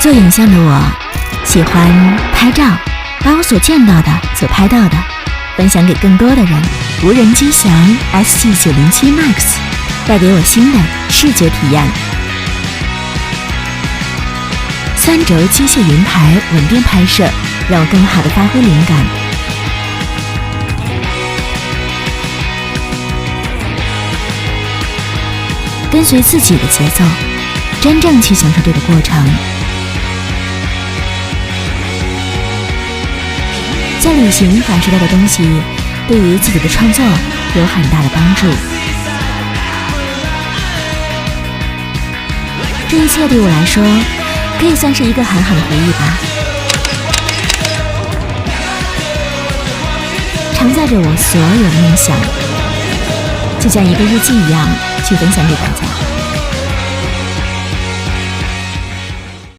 做影像的我，喜欢拍照，把我所见到的、所拍到的，分享给更多的人。无人机翔 SG 九零七 MAX 带给我新的视觉体验。三轴机械云台稳定拍摄，让我更好的发挥灵感。跟随自己的节奏，真正去享受这个过程。在旅行感受到的东西，对于自己的创作有很大的帮助。这一切对我来说，可以算是一个很好的回忆吧，承载着我所有的梦想，就像一个日记一样去分享给大家。